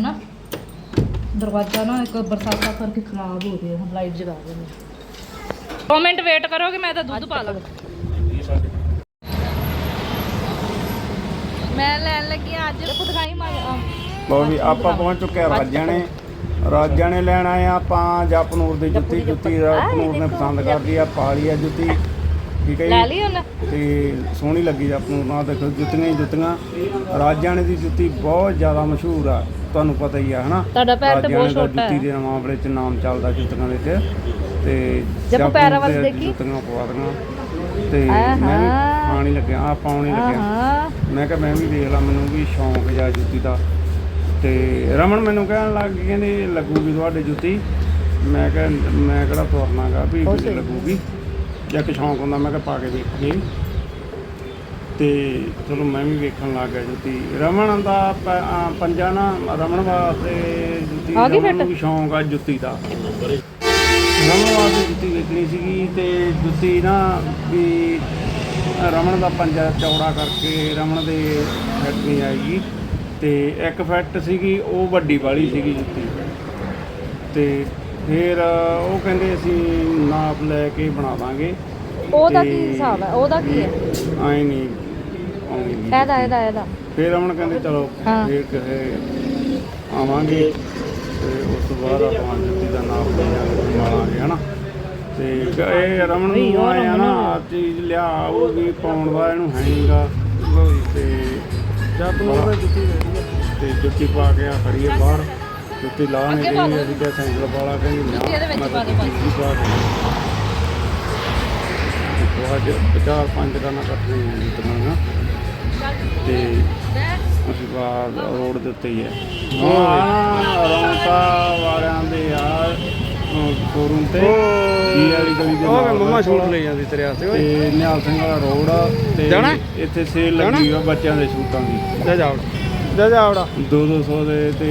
ਹਨਾ ਦਰਵਾਜ਼ਾ ਨਾ ਇੱਕ ਬਰਸਾਤਾਂ ਕਰਕੇ ਖਰਾਬ ਹੋ ਗਿਆ ਹੁਣ ਲਾਈਟ ਜਗਾ ਦਿੰਦੇ ਦੋ ਮਿੰਟ ਵੇਟ ਕਰੋਗੇ ਮੈਂ ਤਾਂ ਦੁੱਧ ਪਾ ਲਾਂ। ਮੈਂ ਲੈਣ ਲੱਗੀ ਅੱਜ। ਖੁਦਗਾਈ ਮਾ ਲੋ ਵੀ ਆਪਾਂ ਪਹੁੰਚ ਚੁੱਕੇ ਆ ਰਾਜਾਂ ਨੇ। ਰਾਜਾਂ ਨੇ ਲੈਣ ਆਏ ਆ ਆਪਾਂ ਜਪਨੂਰ ਦੀ ਜੁੱਤੀ ਜੁੱਤੀ ਜਪਨੂਰ ਨੇ ਪਸੰਦ ਕਰਦੀ ਆ ਪਾਲੀ ਆ ਜੁੱਤੀ। ਠੀਕ ਹੈ ਲੈ ਜੀ ਲਈ ਹੁਣ ਤੇ ਸੋਹਣੀ ਲੱਗੀ ਜਪਨੂਰ ਨਾਲ ਦੇਖੋ ਜੁੱਤੀਆਂ ਹੀ ਜੁੱਤੀਆਂ। ਰਾਜਾਣੇ ਦੀ ਜੁੱਤੀ ਬਹੁਤ ਜ਼ਿਆਦਾ ਮਸ਼ਹੂਰ ਆ ਤੁਹਾਨੂੰ ਪਤਾ ਹੀ ਆ ਹਨਾ? ਤੁਹਾਡਾ ਪੈਰ ਤੇ ਬਹੁਤ ਦਾ ਛੋਟਾ ਜੁੱਤੀ ਹੈ ਦੇ ਮਾਮਲੇ 'ਚ ਨਾਮ ਚੱਲਦਾ ਜੁੱਤੀਆਂ ਦੇ ਵਿੱਚ। ਤੇ ਜੱਪੂ ਪੈਰਾਂ ਵੱਲ ਦੇਖੀ। ਜੁੱਤੀਆਂ ਪਵਾ ਦੀਆਂ। ਤੇ। ਮੈਂ ਵੀ ਪਾਣੀ ਲੱਗਿਆ ਆ ਪਾਉਣੀ ਲੱਗਿਆ। ਹਾਂ ਮੈਂ ਕਿਹਾ ਮੈਂ ਵੀ ਦੇਖ ਲਾ ਮੈਨੂੰ ਵੀ ਸ਼ੌਂਕ ਜਾ ਜੁੱਤੀ ਦਾ। ਤੇ ਰਮਨ ਮੈਨੂੰ ਕਹਿਣ ਲੱਗ ਗਈ ਕਹਿੰਦੀ ਲੱਗੂਗੀ ਤੁਹਾਡੇ ਜੁੱਤੀ। ਮੈਂ ਕਿਹਾ ਮੈਂ ਕਿਹੜਾ ਤੁਰਨਾਗਾ ਵੀ ਸਹੀ। ਲੱਗੂਗੀ। ਜਾਂ ਕਿ ਸ਼ੌਂਕ ਹੁੰਦਾ ਮੈਂ ਕਿਹਾ ਪਾ ਕੇ ਵੇਖੀਏ। ਤੇ ਚਲੋ ਮੈਂ ਵੀ ਵੇਖਣ ਲੱਗ ਗਿਆ ਜੁੱਤੀ। ਰਮਨ ਦਾ ਪ- ਅਹ ਪੰਜਾ ਨਾ ਰਮਨ ਵਾਸਤੇ ਜੁੱਤੀ ਆ ਗਈ ਰਮਨ ਵੀ ਸ਼ੌਂਕ ਆ ਜੁੱਤੀ ਦਾ। ਰਮਨ ਵਾਸਤੇ ਜੁੱਤੀ ਵੇਖਣੀ ਸੀਗੀ ਤੇ ਜੁੱਤੀ ਨਾ ਵੀ ਰਮਨ ਦਾ ਪੰਜਾ ਚੌੜਾ ਕਰਕੇ ਰਮਨ ਦੇ ਫਿੱਟ ਨਹੀਂ ਆਏਗੀ। ਤੇ ਇੱਕ ਫਿੱਟ ਸੀਗੀ ਉਹ ਵੱਡੀ ਵਾਲੀ ਸੀਗੀ ਜੁੱਤੀ। ਤੇ ਫਿਰ ਉਹ ਕਹਿੰਦੇ ਅਸੀਂ ਨਾਪ ਲੈ ਕੇ ਬਣਾ ਦਾਂਗੇ ਉਹਦਾ ਕੀ ਹਿਸਾਬ ਹੈ? ਉਹਦਾ ਕੀ ਹੈ? ਆਏ ਨਹੀਂ ਆਉਣੀ ਨੀ ਇਹਦਾ। ਇਹਦਾ ਇਹਦਾ। ਫਿਰ ਅਮਨ ਕਹਿੰਦੇ ਚਲੋ ਹਾਂ। ਫਿਰ ਕਹੇ ਆਵਾਂਗੇ ਤੇ ਉਸ ਤੋਂ ਬਾਅਦ ਆਪਾਂ ਜੁੱਤੀ ਦਾ ਨਾਪ ਲੈ ਜਾਵਾਂਗੇ ਮਾਰਾਂਗੇ ਹਨਾ? ਤੇ ਕ- ਇਹ ਰਮਨ ਨਹੀਂ, ਨੂੰ ਆਇਆ ਨਾ ਆਹ ਚੀਜ਼ ਲਿਆ ਉਹ ਵੀ ਪਾਉਣ ਦਾ ਇਹਨੂੰ ਹੈ ਨਹੀਂਗਾ ਤੇ ਜਦ ਨੂੰ ਉਹ ਜੁੱਤੀ ਆ ਤੇ ਜੁੱਤੀ ਪਾ ਕੇ ਆ ਖੜੀ ਹੈ ਬਾਹਰ। ਜੁੱਤੀ ਲਾ ਨਹੀਂ ਰਹੀ। ਅਸੀਂ ਕਿਹਾ ਸੈਂਕਲ ਵਾਲਾ ਕਹਿੰਦੀ ਨਾ ਜੁੱਤੀ ਇਹਦੇ ਵਿੱਚ ਪਾ ਦੇ ਉਹ ਅੱਜ 50 ਪੰਜ ਕਰਨਾ ਕੱਟਣੀ ਹੈ ਜੁੱਤੀਆਂ ਨਾ। ਤੇ ਅਸੀਂ ਬਾਹਰ ਰੋਡ ਦੇ ਉੱਤੇ ਹੀ ਹੈ। ਹਾਂ ਰੌਂਕਾ ਵਾਲਿਆਂ ਦੇ ਯਾਰ ਸ਼ੋਰੂਮ ਤੇ। ਕੀ ਵਾਲੀ ਗਲੀ ਦੇ ਉਹ ਮੰਮਾ ਬਿਲਕੁਲ। ਲਈ ਜਾਂਦੀ ਤੇਰੇ ਵਾਸਤੇ ਓਏ। ਤੇ ਨਿਹਾਲ ਸਿੰਘ ਵਾਲਾ ਰੋਡ ਆ ਤੇ? ਇੱਥੇ ਸੇਲ ਲੱਗੀ ਹੋਈ ਆ ਬੱਚਿਆਂ ਦੇ ਸੂਟਾਂ ਦੀ। ਜਾ ਜਾ ਜਾ ਜਾ ਆਉੜਾ 2-200 ਦੇ ਤੇ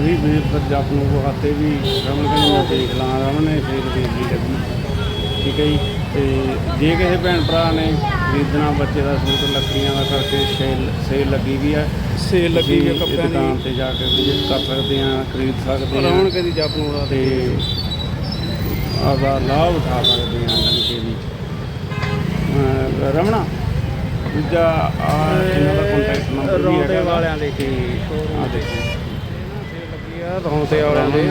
ਅਸੀਂ ਵੀ ਫਿਰ ਜਪ ਨੂੰ ਵਹਾਤੇ ਵੀ ਰਮਨ ਕਹਿੰਦੇ ਮੈਂ ਦੇਖ ਲਾਂ ਰਮਨ ਨੇ ਦੇਖ ਲਈ ਲੱਗੀ ਠੀਕ ਹੈ ਜੀ? ਤੇ ਜੇ ਕਿਸੇ ਭੈਣ ਭਰਾ ਨੇ ਖਰੀਦਣਾ ਬੱਚੇ ਦਾ ਸੂਟ ਲੱਕੜੀਆਂ ਦਾ ਕਰਕੇ ਸੇਲ ਸੇਲ ਲੱਗੀ ਵੀ ਹੈ ਸੇਲ ਲੱਗੀ ਕੱਪੜਿਆਂ ਦੁਕਾਨ ਦੀ ਤੇ ਜਾ ਕੇ ਵਿਜ਼ਿਟ ਕਰ ਸਕਦੇ ਆ ਖਰੀਦ ਸਕਦੇ ਆ। ਰੌਣ ਕਹਿੰਦੀ ਜਪ ਨੂੰ ਉਡਾ ਤੇ ਆਦਾ ਲਾਭ ਉਠਾ ਸਕਦੇ ਆ ਜਾਣੀ ਕਿ ਵੀ। ਰਮਣਾ ਦੂਜਾ ਆ ਇਹਨਾਂ ਦਾ ਕੰਟੈਕਟ ਨੰਬਰ ਵੀ ਰੌਂਦੇ ਹੈਗਾ ਵਾਲਿਆਂ ਦੇ ਤੇ ਆ ਦੇਖੋ। ਰੌਂਦੇ ਵਾਲਿਆਂ ਦੇ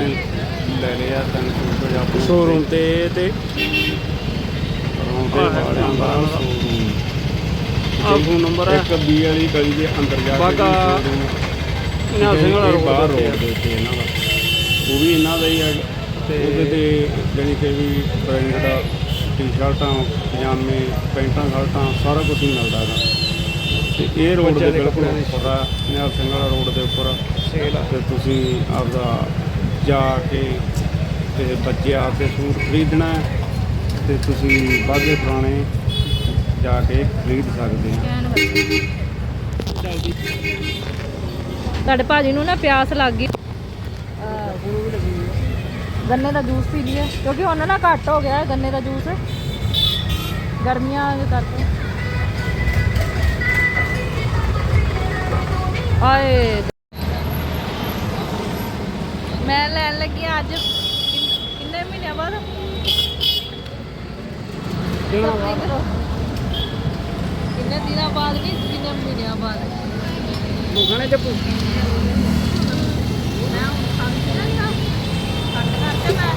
ਲੈ ਲਿਆ ਤਿੰਨ ਸੂਟ ਪੰਜਾਬੀ ਸ਼ੋਰੂਮ ਤੇ ਤੇ ਰੌਂਦੇ ਵਾਲਿਆਂ ਦਾ। ਆ ਫੋਨ ਨੰਬਰ ਹੈ ਇੱਕ ਬੀ ਵਾਲੀ ਗਲੀ ਦੇ ਅੰਦਰ ਜਾ ਕੇ ਬਾਗਾ ਨਿਹਾਲ ਸਿੰਘ ਵਾਲਾ ਰੋਡ ਬਾਹਰ ਦੇ ਰੋਡ ਦੇ ਉੱਤੇ ਇਹਨਾਂ ਦਾ। ਉਹ ਵੀ ਇਹਨਾਂ ਦਾ ਹੀ ਹੈ ਤੇ ਉਹਦੇ ਤੇ ਜਾਣੀ ਕਿ ਵੀ ਬ੍ਰਾਂਡਡ ਟੀ-ਸ਼ਰਟਾਂ ਪਜਾਮੇ ਪੈਂਟਾਂ ਸ਼ਰਟਾਂ ਸਾਰਾ ਕੁਝ ਮਿਲਦਾ ਹੈਗਾ। ਤੇ ਇਹ ਰੋਡ ਦੇ ਬਿਲਕੁਲ ਕੱਪੜਿਆਂ ਦੀ ਉੱਪਰ ਆ। ਨਿਹਾਲ ਸਿੰਘ ਵਾਲਾ ਰੋਡ ਦੇ ਉੱਪਰ ਸੇਲ ਆ ਤੇ ਤੁਸੀਂ ਆਪਦਾ ਜਾ ਕੇ ਤੇ ਬੱਚੇ ਕੇ ਸੂਟ ਖਰੀਦਣਾ ਹੈ ਤੇ ਤੁਸੀਂ ਬਾਗੇ ਪੁਰਾਣੇ ਜਾ ਕੇ ਖਰੀਦ ਸਕਦੇ ਹੋ। ਤੁਹਾਡੇ ਭਾਜੀ ਨੂੰ ਨਾ ਪਿਆਸ ਲੱਗ ਗਈ। ਗੰਨੇ ਦਾ ਜੂਸ ਪੀ ਲਿਆ ਕਿਉਂਕਿ ਉਹਨਾਂ ਨਾ ਘੱਟ ਹੋ ਗਿਆ ਹੈ ਗੰਨੇ ਦਾ ਜੂਸ। ਗਰਮੀਆਂ ਦੇ ਕਰਕੇ। ਆਏ ਮੈਂ ਲੈਣ ਲੱਗੀ ਹਾਂ ਅੱਜ ਕਿੰਨ- ਕਿੰਨੇ ਮਹੀਨਿਆਂ ਬਾਅਦ Shopping ਕਰੋ। ਕਿੰਨੇ ਦਿਨਾਂ ਬਾਅਦ ਨਹੀਂ ਕਿੰਨੇ ਮਹੀਨਿਆਂ ਬਾਅਦ ਦੁਕਾਨੇ ਜੱਪੂ ਮੈਂ ਹੁਣ ਸਮਝ ਨਹੀਂ ਆ ਕੱਟ ਕਰਕੇ ਮੈਂ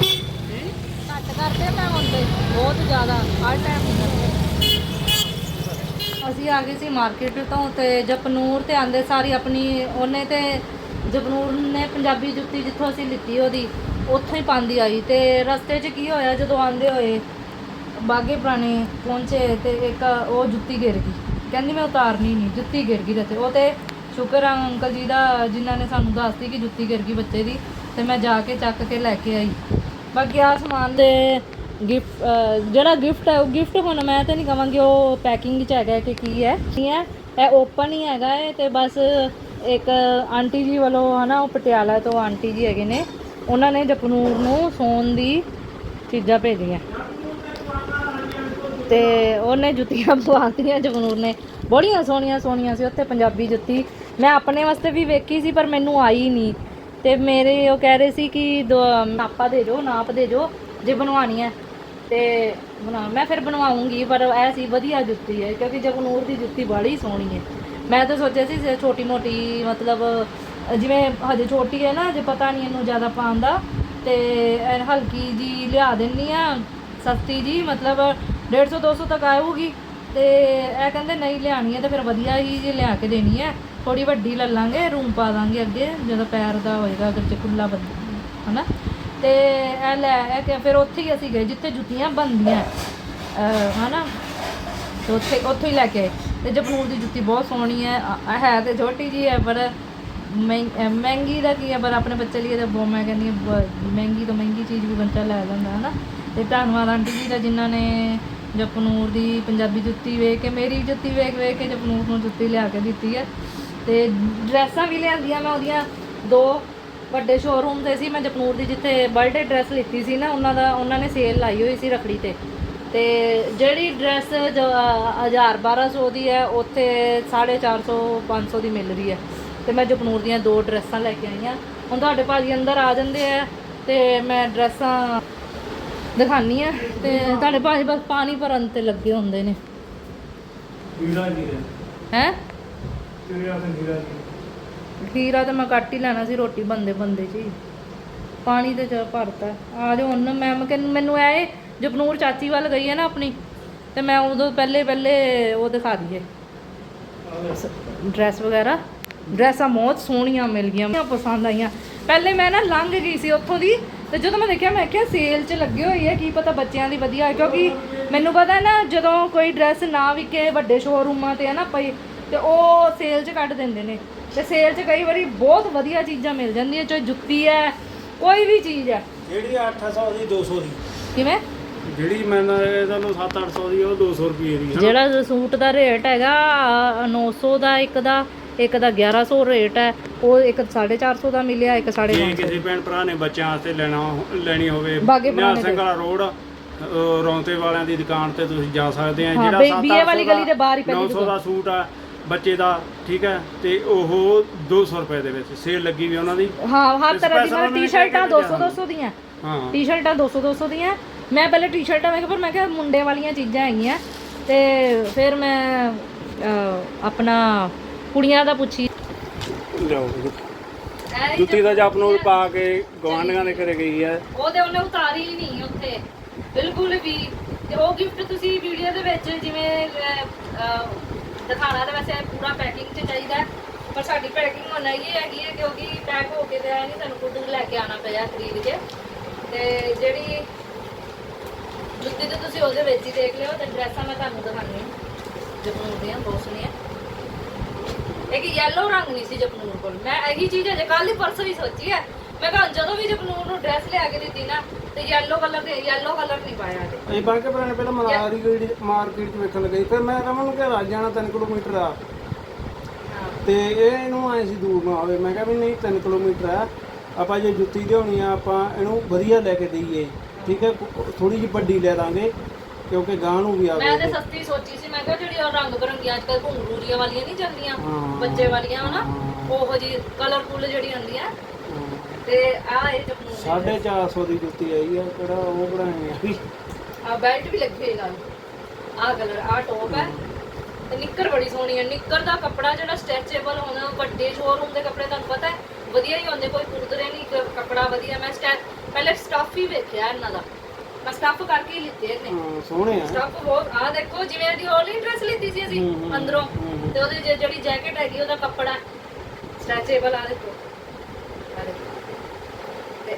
ਕੱਟ ਕਰਦੇ ਮੈਂ ਹੁਣ ਤੇ ਬਹੁਤ ਜ਼ਿਆਦਾ, ਹਰ ਟਾਈਮ ਅਸੀਂ ਆ ਗਏ ਸੀ ਮਾਰਕੀਟ ਤੋਂ ਤੇ ਜਪਨੂਰ ਤੇ ਆਂਦੇ ਸਾਰੀ ਆਪਣੀ, ਉਹਨੇ ਤੇ ਜਪਨੂਰ ਨੇ ਪੰਜਾਬੀ ਜੁੱਤੀ ਜਿੱਥੋਂ ਅਸੀਂ ਲਿੱਤੀ ਉਹਦੀ, ਉੱਥੋਂ ਹੀ ਪਾਉਂਦੀ ਆਈ। ਤੇ ਰਸਤੇ 'ਚ ਕੀ ਹੋਇਆ, ਜਦੋਂ ਆਂਦੇ ਹੋਏ ਬਾਗੇ ਪੁਰਾਣੇ ਪਹੁੰਚੇ ਤੇ ਇੱਕ ਉਹ ਜੁੱਤੀ ਗਿਰ ਗਈ। ਕਹਿੰਦੀ ਮੈਂ ਉਤਾਰਨੀ ਨਹੀਂ, ਜੁੱਤੀ ਗਿਰ ਗਈ ਰਤੇ ਉਹ ਤੇ ਸ਼ੁਕਰ ਆ ਅੰਕਲ ਜੀ ਦਾ, ਜਿਨ੍ਹਾਂ ਨੇ ਸਾਨੂੰ ਦੱਸਤੀ ਕਿ ਜੁੱਤੀ ਗਿਰ ਗਈ ਬੱਚੇ ਦੀ, ਤੇ ਮੈਂ ਜਾ ਕੇ ਚੱਕ ਕੇ ਲੈ ਕੇ ਆਈ। ਬਾਕੀ ਆ ਸਮਾਨ ਦੇ ਗਿਫਟ ਜਿਹੜਾ ਗਿਫਟ ਹੈ, ਉਹ ਗਿਫਟ ਹੁਣ ਮੈਂ ਤਾਂ ਨਹੀਂ ਕਹਾਂਗੀ ਉਹ ਪੈਕਿੰਗ 'ਚ ਹੈਗਾ ਕਿ ਕੀ ਹੈ। ਕੀ ਹੈ, ਇਹ ਓਪਨ ਹੀ ਹੈਗਾ ਹੈ ਤੇ ਬਸ ਇੱਕ ਆਂਟੀ ਜੀ ਵੱਲੋਂ ਹਨਾ, ਉਹ ਪਟਿਆਲਾ ਤੋਂ ਆਂਟੀ ਜੀ ਹੈਗੇ ਨੇ, ਉਹਨਾਂ ਨੇ ਜਪਨੂਰ ਨੂੰ ਸੌਣ ਦੀ ਚੀਜ਼ਾਂ ਭੇਜੀਆਂ। ਤੇ ਉਹਨੇ ਜੁੱਤੀਆਂ ਪਵਾਤੀਆਂ ਜਗਨੂਰ ਨੇ। ਬੜੀਆਂ ਸੋਹਣੀਆਂ ਸੋਹਣੀਆਂ ਸੀ ਉੱਥੇ ਪੰਜਾਬੀ ਜੁੱਤੀ। ਮੈਂ ਆਪਣੇ ਵਾਸਤੇ ਵੀ ਵੇਖੀ ਸੀ, ਪਰ ਮੈਨੂੰ ਆਈ ਨਹੀਂ। ਤੇ ਮੇਰੇ ਉਹ ਕਹਿ ਰਹੇ ਸੀ ਕਿ ਦੋ- ਨਾਪਾ ਦੇ ਜੋ ਨਾਪ ਦੇ ਜੋ ਜੇ ਬਣਵਾਣੀ ਹੈ, ਤੇ ਬਣਾ, ਮੈਂ ਫਿਰ ਬਣਵਾਉਂਗੀ, ਪਰ ਇਹ ਸੀ ਵਧੀਆ ਜੁੱਤੀ ਹੈ, ਕਿਉਂਕਿ ਜਗਨੂਰ ਦੀ ਜੁੱਤੀ ਬੜੀ ਸੋਹਣੀ ਹੈ। ਮੈਂ ਤਾਂ ਸੋਚਿਆ ਸੀ ਛੋਟੀ ਮੋਟੀ ਮਤਲਬ, ਜਿਵੇਂ ਹਜੇ ਛੋਟੀ ਹੈ ਨਾ, ਜੇ ਪਤਾ ਨਹੀਂ ਇਹਨੂੰ ਜ਼ਿਆਦਾ ਪਾਉਣ ਦਾ, ਤੇ ਹਲਕੀ ਜੀ ਲਿਆ ਦਿੰਨੀ ਆ, ਸਸਤੀ ਜੀ ਮਤਲਬ 150 200 ਤੱਕ ਆਊਗੀ, ਤੇ ਇਹ ਕਹਿੰਦੇ ਨਹੀਂ ਲਿਆਣੀ ਹੈ, ਤੇ ਫਿਰ ਵਧੀਆ ਹੀ ਜੇ ਲਿਆ ਕੇ ਦੇਣੀ ਹੈ ਥੋੜੀ ਵੱਡੀ ਲੈ ਲਾਂਗੇ, ਰੂਮ ਪਾ ਦਾਂਗੇ ਅੱਗੇ, ਜਦੋਂ ਪੈਰ ਦਾ ਹੋਏਗਾ, ਅਗਰ ਜੇ ਖੁੱਲਾ ਬੰਦ, ਹਨਾ? ਤੇ ਇਹ ਲੈ, ਇਹ ਕਿ ਫਿਰ ਉੱਥੇ ਹੀ ਅਸੀਂ ਗਏ, ਜਿੱਥੇ ਜੁੱਤੀਆਂ ਬਣਦੀਆਂ। ਅਹ ਹਨਾ? ਤੇ ਉੱਥੇ ਉੱਥੇ ਹੀ ਲੈ ਕੇ ਆਏ। ਤੇ ਜਪਨੂਰ ਦੀ ਜੁੱਤੀ ਬਹੁਤ ਸੋਹਣੀ ਹੈ। ਅ- ਹੈ ਤੇ ਛੋਟੀ ਜੀ ਹੈ, ਪਰ ਮਹਿੰ- ਅਹ ਮਹਿੰਗੀ ਦਾ ਕੀ ਹੈ? ਪਰ ਆਪਣੇ ਬੱਚੇ ਲਈ ਤਾਂ ਬਹੁਤ, ਮੈਂ ਕਹਿੰਦੀ ਹਾਂ, ਬ- ਮਹਿੰਗੀ ਤੋਂ ਮਹਿੰਗੀ ਚੀਜ਼ ਵੀ ਬੱਚਾ ਲੈ ਲੈਂਦਾ, ਹਨਾ? ਤੇ ਧੰਨਵਾਦ ਆਂਟੀ ਜੀ ਦਾ ਜਿਨ੍ਹਾਂ ਨੇ ਜਪਨੂਰ ਦੀ ਪੰਜਾਬੀ ਜੁੱਤੀ ਵੇਖ ਕੇ, ਮੇਰੀ ਜੁੱਤੀ ਵੇਖ ਵੇਖ ਕੇ ਜਪਨੂਰ ਨੂੰ ਜੁੱਤੀ ਲਿਆ ਕੇ ਦਿੱਤੀ ਹੈ। ਤੇ ਡਰੈਸਾਂ ਵੀ ਲਿਆਂਦੀਆਂ ਮੈਂ ਉਹਦੀਆਂ, ਦੋ ਵੱਡੇ ਸ਼ੋਰੂਮ ਤੇ ਸੀ ਮੈਂ ਜਪਨੂਰ ਦੀ ਜਿੱਥੇ ਬਰਥਡੇ ਡਰੈਸ ਲਿੱਤੀ ਸੀ ਨਾ ਉਹਨਾਂ ਦਾ ਉਹਨਾਂ ਨੇ ਸੇਲ ਲਾਈ ਹੋਈ ਸੀ ਰਖੜੀ ਤੇ। ਤੇ ਜਿਹੜੀ ਡਰੈਸ 1000 1200 ਦੀ ਹੈ ਉੱਥੇ 450 500 ਦੀ ਮਿਲ ਰਹੀ ਹੈ। ਤੇ ਮੈਂ ਜਪਨੂਰ ਦੀਆਂ ਦੋ ਡਰੈਸਾਂ ਲੈ ਕੇ ਆਈ ਹਾਂ। ਹੁਣ ਤੁਹਾਡੇ ਭਾਜੀ ਅੰਦਰ ਆ ਜਾਂਦੇ ਆ ਤੇ ਮੈਂ ਡਰੈਸਾਂ ਦਿਖਾਨੀ ਆ। ਤੇ ਤੁਹਾਡੇ ਭਾਜੀ ਬਸ ਪਾਣੀ ਭਰਨ ਤੇ ਲੱਗੇ ਹੁੰਦੇ ਨੇ। ਵੀਰਾ ਜੀ ਹੈ? ਜੀ। ਖੀਰਾ ਤਾਂ ਮੈਂ ਕੱਟ ਹੀ ਲੈਣਾ ਸੀ, ਰੋਟੀ ਬੰਦੇ ਬੰਦੇ ਚ ਹੀ। ਪਾਣੀ ਤੇ ਚ ਭਰਤਾ। ਆ ਜਾਓ ਹੁਣ ਮੈਂ ਮੈਨੂੰ ਐ ਜਪਨੂਰ ਚਾਚੀ ਵੱਲ ਗਈ ਹੈ ਨਾ ਆਪਣੀ, ਤੇ ਮੈਂ ਉਦੋਂ ਪਹਿਲੇ ਪਹਿਲੇ ਉਹ ਦਿਖਾ ਦਈਏ। ਡਰੈਸ ਵਗੈਰਾ। ਡਰੈਸਾਂ ਬਹੁਤ ਸੋਹਣੀਆਂ ਮਿਲ ਗਈਆਂ ਮੈਨੂੰ ਪਸੰਦ ਆਈਆਂ। ਪਹਿਲੇ ਮੈਂ ਨਾ ਲੰਘ ਗਈ ਸੀ ਉੱਥੋਂ ਦੀ, ਤੇ ਜਦੋਂ ਮੈਂ ਦੇਖਿਆ, ਮੈਂ ਕਿਹਾ ਸੇਲ 'ਚ ਲੱਗੇ ਹੋਈ ਹੈ ਕੀ ਪਤਾ ਬੱਚਿਆਂ ਦੀ ਵਧੀਆ ਹੈ ਕਿਉਂਕਿ ਮੈਨੂੰ ਪਤਾ ਨਾ ਜਦੋਂ ਕੋਈ ਡਰੈਸ ਨਾ ਵਿਕੇ ਵੱਡੇ ਸ਼ੋਰੂਮਾਂ ਤੇ ਹੈ ਨਾ ਪਈ ਤੇ ਉਹ ਸੇਲ 'ਚ ਕੱਢ ਦਿੰਦੇ ਨੇ। ਤੇ ਸੇਲ 'ਚ ਕਈ ਵਾਰੀ ਬਹੁਤ ਵਧੀਆ ਚੀਜ਼ਾਂ ਮਿਲ ਜਾਂਦੀਆਂ ਚਾਹੇ ਜੁੱਤੀ ਹੈ ਕੋਈ ਵੀ ਚੀਜ਼ ਹੈ। ਜਿਹੜੀ 800 ਦੀ 200 ਦੀ। ਕਿਵੇਂ? ਜਿਹੜੀ ਮੈਂ ਚਲੋ 7-800 ਦੀ ਉਹ 200 ਰੁਪਏ ਦੀ ਹੈ ਜਿਹੜਾ ਸੂਟ ਦਾ ਰੇਟ ਹੈਗਾ ਅ, 900 ਦਾ ਇੱਕ ਦਾ ਇੱਕ ਦਾ 1100 ਰੇਟ ਹੈ। ਉਹ ਇੱਕ 450 ਦਾ ਮਿਲਿਆ ਇੱਕ ਜੇ 550 ਕਿਸੇ ਭੈਣ ਭਰਾ ਨੇ ਬੱਚਿਆਂ ਵਾਸਤੇ ਲੈਣਾ ਲੈਣੀ ਹੋਵੇ ਬਾਗੇ ਪੁਰਾਣੇ ਨਿਹਾਲ ਸਿੰਘ ਵਾਲਾ ਰੋਡ ਅਹ ਰੌਂਤੇ ਵਾਲਿਆਂ ਦੀ ਦੁਕਾਨ ਤੇ ਤੁਸੀਂ ਜਾ ਸਕਦੇ ਆ। ਹਾਂ, ਜਿਹੜਾ ਬਈ 700 BA ਵਾਲੀ ਗਲੀ ਦੇ ਬਾਹਰ ਹੀ ਪਹਿਲੀ 900 ਦਾ ਸੂਟ ਆ ਬੱਚੇ ਦਾ ਠੀਕ ਹੈ ਤੇ ਉਹ 200 ਰੁਪਏ ਦੇ ਵਿੱਚ ਸੇਲ ਲੱਗੀ ਵੀ ਉਹਨਾਂ ਦੀ। ਹਾਂ ਹਰ ਤਰ੍ਹਾਂ ਦੀ ਮਤਲਬ ਟੀ-ਸ਼ਰਟਾਂ ਕਿਹਾ 200 200 ਦੀਆਂ। ਹਾਂ। ਟੀ-ਸ਼ਰਟਾਂ 200 200 ਦੀਆਂ। ਮੈਂ ਪਹਿਲੇ ਟੀ-ਸ਼ਰਟਾਂ ਵੇਖ ਪਰ ਮੈਂ ਕਿਹਾ ਮੁੰਡੇ ਵਾਲੀਆਂ ਚੀਜ਼ਾਂ ਹੈਗੀਆਂ। ਤੇ ਫਿਰ ਮੈਂ ਆਪਣਾ ਕੁੜੀਆਂ ਦਾ ਪੁੱਛੀ। ਜੁੱਤੀ ਦਾ ਜਪ ਨੂੰ ਪਾ ਕੇ ਗਵਾਂਢੀਆਂ ਦੇ ਘਰੇ ਗਈ ਹੈ। ਉਹਦੇ ਉਹਨੇ ਉਤਾਰੀ ਹੀ ਨਹੀਂ ਉੱਥੇ। ਬਿਲਕੁਲ ਵੀ। ਤੇ ਉਹ ਗਿਫਟ ਤੁਸੀਂ ਵੀਡੀਓ ਦੇ ਵਿੱਚ ਜਿਵੇਂ ਦਿਖਾਣਾ ਤਾਂ ਵੈਸੇ ਪੂਰਾ ਪੈਕਿੰਗ 'ਚ ਚਾਹੀਦਾ ਪਰ ਸਾਡੀ ਪੈਕਿੰਗ ਹੁਣ ਹੀ ਹੈਗੀ ਹੈ, ਕਿਉਂਕਿ ਪੈਕ ਹੋ ਕੇ ਤਾਂ ਨਹੀਂ, ਸਾਨੂੰ ਖੁਦ ਲੈ ਕੇ ਆਣਾ ਪਿਆ ਖਰੀਦ ਕੇ। ਤੇ ਜਿਹੜੀ ਜੁੱਤੀ ਤੇ ਤੁਸੀਂ ਉਹਦੇ ਵਿੱਚ ਹੀ ਦੇਖ ਲਿਓ, ਤੇ ਡਰੈਸਾਂ ਮੈਂ ਤੁਹਾਨੂੰ ਦਿਖਾਉਂਦੀ ਹਾਂ। ਜਪਨੂਰ ਦੀਆਂ ਬਹੁਤ ਸੋਹਣੀਆਂ। ਇੱਕ ਯੈਲੋ ਰੰਗ ਨਹੀਂ ਸੀ ਜਪਨੂਰ ਕੋਲ। ਮੈਂ ਇਹੀ ਚੀਜ਼ ਅਜੇ ਕੱਲ ਹੀ ਪਰਸੋਂ ਹੀ ਸੋਚੀ ਹੈ। ਮੈਂ ਕਿਹਾ ਜਦੋਂ ਵੀ ਜਪਨੂਰ ਨੂੰ ਡਰੈਸ ਲਿਆ ਕੇ ਦਿੱਤੀ ਨਾ ਤੇ ਯੈਲੋ ਕਲਰ ਦੇ ਯੈਲੋ ਕਲਰ ਨਹੀਂ ਪਾਇਆ ਤੇ ਅਸੀਂ ਬਾਕੀ ਪੁਰਾਣੇ ਪਹਿਲਾਂ ਮਨਾਰੀ ਗਈ ਮਾਰਕੀਟ 'ਚ ਵੇਖਣ ਲੱਗੇ ਫਿਰ ਮੈਂ ਰਮਨ ਨੂੰ ਕਿਹਾ ਰਾਜ ਜਾਣਾ 3 ਕਿਲੋਮੀਟਰ ਆ। ਹਾਂ। ਤੇ ਇਹ ਇਹਨੂੰ ਆਏ ਸੀ ਦੂਰ ਨਾ ਆਵੇ। ਮੈਂ ਕਿਹਾ ਵੀ ਨਹੀਂ 3 ਕਿਲੋਮੀਟਰ ਆ। ਆਪਾਂ ਜੇ ਜੁੱਤੀ ਲਿਆਉਣੀ ਆ ਆਪਾਂ ਇਹਨੂੰ ਵਧੀਆ ਲੈ ਕੇ ਦਈਏ। ਠੀਕ ਹੈ ਥੋੜੀ ਜਿਹੀ ਵੱਡੀ ਲੈ ਦਾਂਗੇ ਕਿਉਂਕਿ ਗਾਂ ਨੂੰ ਵੀ ਮੈਂ ਤੇ ਸਸਤੀ ਸੋਚੀ ਸੀ। ਮੈਂ ਕਿਹਾ ਜਿਹੜੀ ਉਹ ਰੰਗ ਬਰੰਗੀਆਂ ਅੱਜ ਕੱਲ ਘੁੰਗਰੂਰੀਆਂ ਵਾਲੀਆਂ ਨਹੀਂ ਚੱਲਦੀਆਂ ਹਾਂ। ਬੱਚੇ ਵਾਲੀਆਂ ਹਨਾ ਉਹੋ ਜੀ ਕਲਰਫੁੱਲ ਜਿਹੜੀ ਹੁੰਦੀਆਂ। ਤੇ ਆ ਇਹ ਜਪਨੂਰ ਸਾਢੇ 450 ਦੀ ਜੁੱਤੀ ਆਈ ਆ ਕਿਹੜਾ ਉਹ ਬਣਾਏ ਆ ਵੀ? ਆ ਬੈਲਟ ਵੀ ਲੱਗੀ ਹੋਈ ਨਾਲ। ਆ ਕਲਰ ਆ ਟੌਪ ਹੈ। ਤੇ ਨਿੱਕਰ ਬੜੀ ਸੋਹਣੀ ਹੈ ਨਿੱਕਰ ਦਾ ਕੱਪੜਾ ਜਿਹੜਾ ਸਟ੍ਰੈਚੇਬਲ ਹੁੰਦਾ ਵੱਡੇ ਸ਼ੋਰੂਮ ਦੇ ਕੱਪੜੇ ਤੁਹਾਨੂੰ ਪਤਾ ਹੈ ਵਧੀਆ ਹੀ ਹੁੰਦੇ ਕੋਈ ਕੁਰਦਰੇ ਨਹੀਂ ਕੱਪੜਾ ਵਧੀਆ। ਮੈਂ ਸਟੈ ਪਹਿਲੇ ਸਟਫ ਹੀ ਵੇਖਿਆ ਇਹਨਾਂ ਦਾ। ਮੈਂ ਸਟਫ ਕਰਕੇ ਹੀ ਲਿੱਤੇ ਇਹਨੇ। ਹਾਂ, ਸੋਹਣੇ ਆ। ਸਟਫ ਬਹੁਤ ਆ ਦੇਖੋ ਜਿਵੇਂ ਇਹਦੀ ਹੋਲੀ ਡਰੈਸ ਲਿੱਤੀ ਸੀ ਅਸੀਂ ਹੂੰ, ਹੂੰ, ਅੰਦਰੋਂ। ਹੂੰ। ਤੇ ਉਹਦੀ ਜੇ- ਜਿਹੜੀ ਜੈਕਟ ਹੈਗੀ ਉਹਦਾ ਕੱਪੜਾ ਸਟ੍ਰੈਚੇਬਲ ਆ ਦੇਖੋ।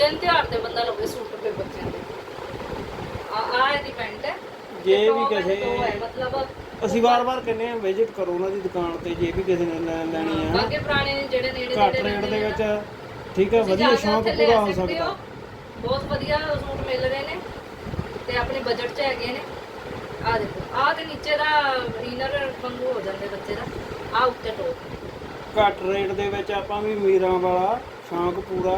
ਦਿਨ ਤਿਉਹਾਰ ਤੇ ਬੰਦਾ ਲਵੇ ਸੂਟ ਤੇ ਬੱਚਿਆਂ ਦੇ। ਆ ਆ ਇਹਦੀ ਪੈਂਟ ਹੈ। ਜੇ ਤੇ ਵੀ top and ਕਿਸੇ toe ਹੈ ਮਤਲਬ ਅਸੀਂ ਵਾਰ-ਵਾਰ ਕਹਿੰਦੇ ਆ ਵਿਜ਼ਿਟ ਕਰੋ ਉਹਨਾਂ ਦੀ ਦੁਕਾਨ ਤੇ ਜੇ ਵੀ ਕਿਸੇ ਨੇ ਲੈ- ਲੈਣੀ ਆ ਬਾਕੀ ਪੁਰਾਣੇ ਜਿਹੜੇ ਨੇੜੇ ਘੱਟ ਨੇੜੇ ਰੇਟ ਦੇ ਰਹਿੰਦੇ ਵਿੱਚ ਨੇ। ਠੀਕ ਹੈ ਤੁਸੀਂ ਵਧੀਆ ਜਾ ਕੇ ਸ਼ੌਂਕ ਉੱਥੇ ਲੈ ਪੂਰਾ ਹੋ ਸਕਦੇ ਸਕਦਾ। ਬਹੁਤ ਵਧੀਆ ਸੂਟ ਮਿਲ ਰਹੇ ਨੇ ਤੇ ਆਪਣੇ ਬਜਟ 'ਚ ਹੈਗੇ ਨੇ। ਆ ਦੇਖੋ ਆ ਤੇ ਨੀਚੇ ਦਾ ਇਨਰ ਵਾਂਗੂ ਹੋ ਜਾਂਦੇ ਬੱਚੇ ਦਾ। ਆ ਉੱਤੇ ਟੋਪ ਘੱਟ ਰੇਟ ਦੇ ਵਿੱਚ ਆਪਾਂ ਵੀ ਮੀਰਾਂ ਵਾਲਾ ਸ਼ੌਂਕ ਪੂਰਾ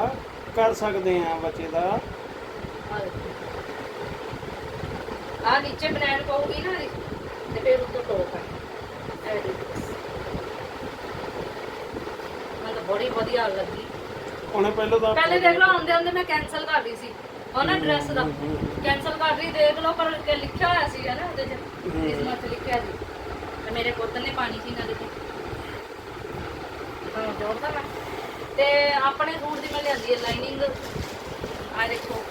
ਕਰ ਸਕਦੇ ਆ ਬੱਚੇ ਦਾ। ਆ ਨੀਚੇ ਬਨੈਣ ਪਾਉਗੀ ਨਾ ਤੇ ਫਿਰ ਉੱਤੇ ਟੋਪ ਹੈ। ਮੈਨੂੰ ਬੜੀ ਵਧੀਆ ਲੱਗੀ। ਉਹਨੇ ਪਹਿਲਾਂ ਤਾਂ ਪਹਿਲੇ ਦੇਖ ਲਓ ਆਉਂਦੇ ਆਉਂਦੇ ਮੈਂ ਕੈਨਸਲ ਕਰ ਰਹੀ ਸੀ। ਉਹ ਨਾ ਡਰੈਸ ਦਾ। ਕੈਨਸਲ ਕਰ ਰਹੀ ਦੇਖ ਲਓ ਪਰ ਕਿ ਲਿਖਿਆ ਹੋਇਆ ਸੀ ਹੈ ਨਾ ਉਹਦੇ ਚ। ਇਸ ਮਤ ਲਿਖਿਆ ਸੀ। ਤੇ ਮੇਰੇ ਪੁੱਤ ਨੇ ਪਾਣੀ ਸੀ ਨਾ ਦੇਖੀ ਹਾਂ ਜੋੜਦਾ ਮੈਂ। ਤੇ ਆਪਣੇ ਸੂਟ ਦੀ ਮੈਂ ਲਿਆਂਦੀ ਹੈ ਲਾਈਨਿੰਗ ਆ ਦੇਖੋ।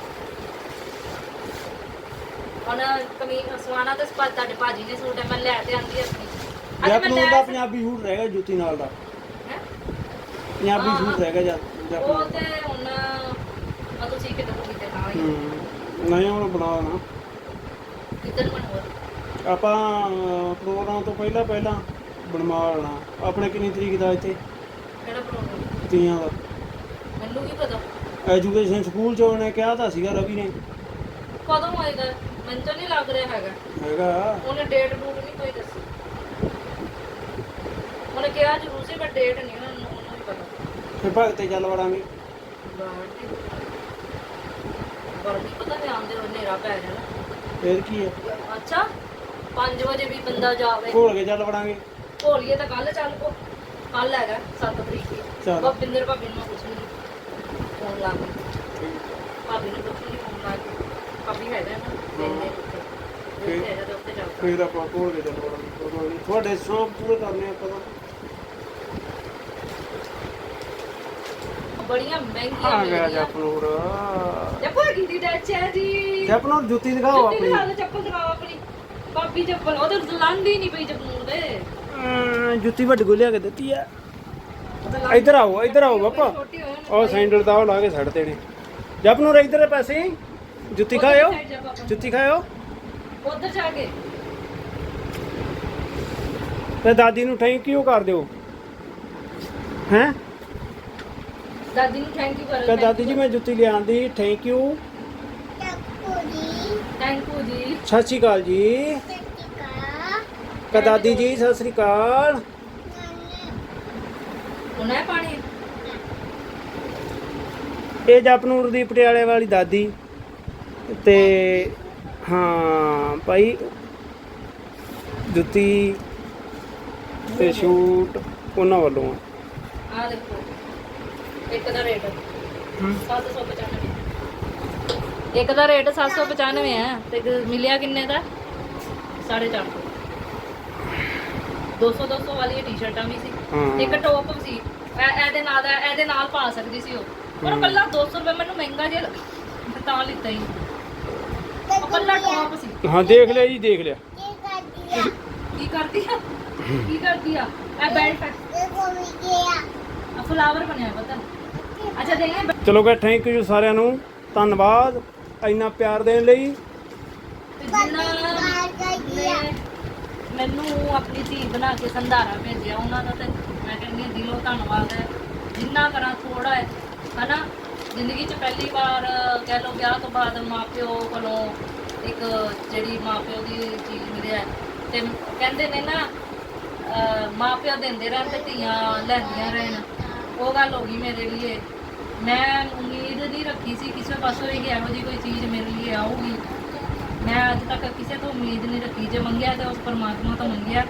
ਹੁਣ ਕਮੀਜ਼ ਸਵਾਣਾ ਤੇ ਸਪਾ ਤੁਹਾਡੇ ਭਾਜੀ ਨੇ ਸੂਟ ਹੈ ਮੈਂ ਲੈ ਤੇ ਆਂਦੀ ਆਪਣੀ। ਮੈਂ ਲੈ ਦਾ ਪੰਜਾਬੀ ਸੂਟ ਰਹੇਗਾ ਜੁੱਤੀ ਨਾਲ ਦਾ। ਹੈਂ? ਪੰਜਾਬੀ ਸੂਟ। ਰਹੇਗਾ ਉਹ ਤੇ ਹੁਣ ਆ ਤੁਸੀਂ ਕਿਤੇ ਤੋਂ ਕਿਤੇ ਨਾ ਨਹੀਂ ਹੁਣ ਬਣਾ ਦੇਣਾ। ਕਿੱਧਰ ਬਣਾਓ ਆਪਾਂ ਅਹ, ਪ੍ਰੋਗਰਾਮ ਤੋਂ ਪਹਿਲਾਂ ਪਹਿਲਾਂ ਬਣਵਾ ਲੈਣਾ। ਆਪਣੇ ਕਿੰਨੀ ਤਰੀਕ ਦਾ ਇੱਥੇ? ਕਿਹੜਾ ਪ੍ਰੋਗਰਾਮ ਤੀਆਂ ਦਾ ਮੈਨੂੰ ਕੀ ਪਤਾ? ਐਜੂਕੇਸ਼ਨ ਸਕੂਲ ਚ ਉਹਨੇ ਕਿਹਾ ਤਾਂ ਸੀਗਾ ਰਵੀ ਨੇ। ਕਦੋਂ ਹੋਏਗਾ ਮੈਨੂੰ ਤਾਂ ਨਹੀਂ ਲੱਗ ਰਿਹਾ ਹੈਗਾ। ਹੈਗਾ। ਉਹਨੇ ਡੇਟ ਡੂਟ ਨਹੀਂ ਕੋਈ ਦੱਸੀ ਉਹਨੇ ਕਿਹਾ ਜ਼ਰੂਰ ਸੀ ਪਰ ਡੇਟ ਨਹੀਂ ਉਹਨੂੰ ਉਹਨੂੰ ਪਤਾ। ਫਿਰ ਭਗਤੇ ਚੱਲ ਵੜਾਂਗੇ। ਬਾਹਰ ਦੀ ਪਰ ਨਹੀਂ ਪਤਾ ਨਹੀਂ ਆਉਂਦੇ ਉਹ ਹਨੇਰਾ ਪੈ ਜਾਣਾ। ਫੇਰ ਕੀ ਹੈ ਅੱਛਾ 5 ਵਜੇ ਵੀ ਬੰਦਾ ਜਾਵੇ। ਘੋਲ ਕੇ ਚੱਲ ਵੜਾਂਗੇ। ਭੋਲੀਏ ਤਾਂ ਕੱਲ ਚੱਲ ਪੋ। ਕੱਲ ਹੈਗਾ 7 ਤਰੀਕ ਨੂੰ ਚੱਲ। ਭਪਿੰਦਰ ਭਾਬੀ ਨੂੰ ਕੁਛ ਨਹੀਂ ਫੋਨ ਲਾ ਕੇ। ਭਾਬੀ ਨੂੰ ਕੁਛ ਨਹੀਂ ਫੋਨ ਲਾ ਕੇ। ਭਾਬੀ ਹੈਗਾ ਨਾ? ਵੇਲੇ ਉੱਤੇ ਉੱਤੇ ਹੈਗਾ ਤੇ ਉੱਤੇ ਜਾਊਗਾ। ਫੇਰ ਆਪਾਂ ਘੋਲ ਕੇ ਚੱਲ ਵੜਾਂਗੇ ਉਦੋਂ ਵੀ ਤੁਹਾਡੇ ਸ਼ੌਂਕ ਪੂਰੇ ਕਰਨੇ ਆਪਾਂ ਤਾਂ। ਬੜੀਆਂ ਮਹਿੰਗੀਆਂ ਆ ਗਿਆ ਮਿਲਦੀਆਂ। ਜਪਨੂਰ ਚੱਪਲ ਕੀਤੀ ਡੈਚ ਹੈ ਜੀ। ਜਪਨੂਰ ਜੁੱਤੀ ਦਿਖਾਓ ਜੁੱਤੀ ਆਪਣੀ। ਦਿਖਾ ਦਿਓ, ਚੱਪਲ ਦਿਖਾਓ ਆਪਣੀ। ਭਾਬੀ ਚੱਪਲ ਉਹਦੇ ਲੰਦੀ ਨਹੀਂ ਪਈ ਜਪਨੂਰ ਦੇ। ਅਮ, ਜੁੱਤੀ ਵੱਡੀ ਕੋ ਲਿਆ ਕੇ ਦਿੱਤੀ ਆ ਇੱਧਰ ਆਓ ਇੱਧਰ ਆਓ ਹੋਏ ਉਹ ਸੈਂਡਲ ਦਾ ਉਹ ਲਾ ਕੇ ਛੱਡ ਦੇਣੇ। ਜਪਨੂਰ ਇੱਧਰ ਪੈਸੇ ਜੁੱਤੀ ਖਾਇਓ। ਜੁੱਤੀ ਖਾਇਓ। ਉਧਰ ਜਾ ਕੇ। ਤੇ ਦਾਦੀ ਨੂੰ ਥੈਂਕ ਯੂ ਕਰ ਦਿਓ। ਹੈਂ? ਦਾਦੀ ਨੂੰ ਥੈਂਕ ਯੂ ਕਰੋ ਦਾਦੀ ਜੀ ਮੈਂ ਜੁੱਤੀ ਲਿਆਂਦੀ ਥੈਂਕ ਯੂ ਥੈਂਕ ਯੂ ਜੀ। ਸਤਿ ਸ਼੍ਰੀ ਅਕਾਲ ਜੀ। ਕਹ ਦਾਦੀ ਜੀ ਸਤਿ ਸ਼੍ਰੀ ਅਕਾਲ। ਉਹਨਾਂ ਹੈ ਪਾਣੀ? ਇਹ ਜਪਨੂਰ ਦੀ ਪਟਿਆਲੇ ਵਾਲੀ ਦਾਦੀ। ਤੇ ਹਾਂ ਭਾਈ ਜੁੱਤੀ ਤੇ ਸ਼ੂਟ ਉਹਨਾਂ ਵੱਲੋਂ ਆ। ਆ ਦੇਖੋ ਇੱਕ ਦਾ ਰੇਟ। 795 ਇੱਕ ਦਾ ਰੇਟ 795 ਹੈ ਤੇ ਮਿਲਿਆ ਕਿੰਨੇ ਦਾ? 450 200 200 ਵਾਲੀ ਟੀ-ਸ਼ਰਟਾਂ ਵੀ ਸੀ। ਹਾਂ। ਇੱਕ ਟੌਪ ਸੀ। ਇਹ- ਇਹਦੇ ਨਾਲ ਦਾ ਇਹਦੇ ਨਾਲ ਪਾ ਸਕਦੀ ਸੀ ਉਹ। ਪਰ ਉਹ ਕੱਲਾ 200 ਰੁਪਏ ਮੈਨੂੰ ਮਹਿੰਗਾ ਜਿਹਾ ਲੱਗਾ ਮੈਂ ਤਾਂ ਲਿੱਤਾ ਹੀ। ਉਹ ਕੱਲਾ ਟੌਪ ਸੀ। ਹਾਂ ਦੇਖ ਲਿਆ ਜੀ ਦੇਖ ਲਿਆ। ਕੀ ਕਰਦੀ ਆ? ਕੀ ਕਰਦੀ ਆ? ਇਹ ਬੈਲਟ ਆ ਫਲਾਵਰ ਬਣਿਆ ਪਤਾ। ਅੱਛਾ ਦੇਈਏ ਚਲੋ ਗਾ ਥੈਂਕ ਯੂ ਸਾਰਿਆਂ ਨੂੰ। ਧੰਨਵਾਦ। ਇੰਨਾ ਪਿਆਰ ਦੇਣ ਲਈ। ਤੇ ਮੈਨੂੰ ਆਪਣੀ ਧੀ ਬਣਾ ਕੇ ਸੰਧਾਰਾ ਭੇਜਿਆ, ਉਹਨਾਂ ਦਾ ਤੇ ਮੈਂ ਕਹਿੰਦੀ ਹਾਂ, ਦਿਲੋਂ ਧੰਨਵਾਦ ਹੈ। ਜਿੰਨਾ ਕਰਾਂ ਥੋੜਾ ਹੈ, ਹਨਾ? ਜ਼ਿੰਦਗੀ 'ਚ ਪਹਿਲੀ ਵਾਰ, ਕਹਿ ਲਓ, ਵਿਆਹ ਤੋਂ ਬਾਅਦ ਮਾਪਿਓ ਕੋਲੋਂ ਇੱਕ ਜਿਹੜੀ ਮਾਪਿਓ ਦੀ ਚੀਜ਼ ਮਿਲਿਆ ਹੈ। ਤੇ ਕਹਿੰਦੇ ਨੇ ਨਾ, ਅਹ ਮਾਪਿਓ ਦਿੰਦੇ ਰਹਿਣ ਤੇ ਧੀਆਂ ਲੈਂਦੀਆਂ ਰਹਿਣ। ਉਹ ਗੱਲ ਹੋ ਗਈ ਮੇਰੇ ਲਈ ਮੈਂ ਉਮੀਦ ਨਹੀਂ ਰੱਖੀ ਸੀ, ਕਿਸੇ ਪਾਸੋਂ ਵੀ ਕਿ ਇਹੋ ਜਿਹੀ ਕੋਈ ਚੀਜ਼ ਮੇਰੇ ਲਈ ਆਊਗੀ। ਮੈਂ ਅੱਜ ਤੱਕ ਕਿਸੇ ਤੋਂ ਉਮੀਦ ਨਹੀਂ ਰੱਖੀ। ਜੇ ਮੰਗਿਆ ਤਾਂ ਉਸ ਪਰਮਾਤਮਾ ਤੋਂ ਮੰਗਿਆ।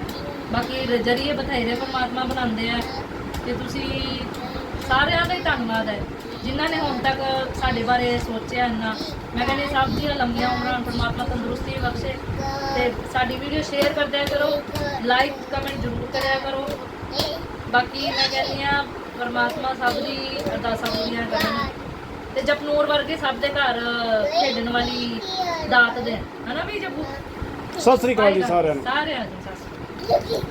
ਬਾਕੀ ਰ- ਜਰੀਏ ਬਥੇਰੇ ਪਰਮਾਤਮਾ ਬਣਾਉਂਦੇ ਆ। ਤੇ ਤੁਸੀਂ ਸਾਰਿਆਂ ਦਾ ਹੀ ਧੰਨਵਾਦ ਹੈ। ਜਿਨ੍ਹਾਂ ਨੇ ਹੁਣ ਤੱਕ ਸਾਡੇ ਬਾਰੇ ਸੋਚਿਆ ਇੰਨਾ। ਮੈਂ ਕਹਿੰਦੀ ਸਭ ਦੀਆਂ ਲੰਮੀਆਂ ਉਮਰਾਂ ਪਰਮਾਤਮਾ ਤੰਦਰੁਸਤੀ ਬਖਸ਼ੇ। ਤੇ ਸਾਡੀ ਵੀਡੀਓ ਸ਼ੇਅਰ ਕਰਦਿਆ ਕਰੋ ਲਾਈਕ ਕਮੈਂਟ ਜ਼ਰੂਰ ਕਰਿਆ ਕਰੋ। ਬਾਕੀ ਮੈਂ ਕਹਿੰਦੀ ਆ ਪਰਮਾਤਮਾ ਸਭ ਦੀ ਅਰਦਾਸਾਂ ਪੂਰੀਆਂ ਕਰਨ। ਤੇ ਜਪਨੂਰ ਵਰਗੇ ਸਭ ਦੇ ਘਰ ਖੇਡਣ ਵਾਲੀ ਦਾਤ ਦੇ ਹਨਾ। ਵੀ ਜੱਬੂ ਸਤਿ ਸ੍ਰੀ ਅਕਾਲ ਜੀ ਸਾਰਿਆਂ ਨੂੰ। ਸਾਰਿਆਂ ਨੂੰ ਸਤਿ ਸ੍ਰੀ ਅਕਾਲ।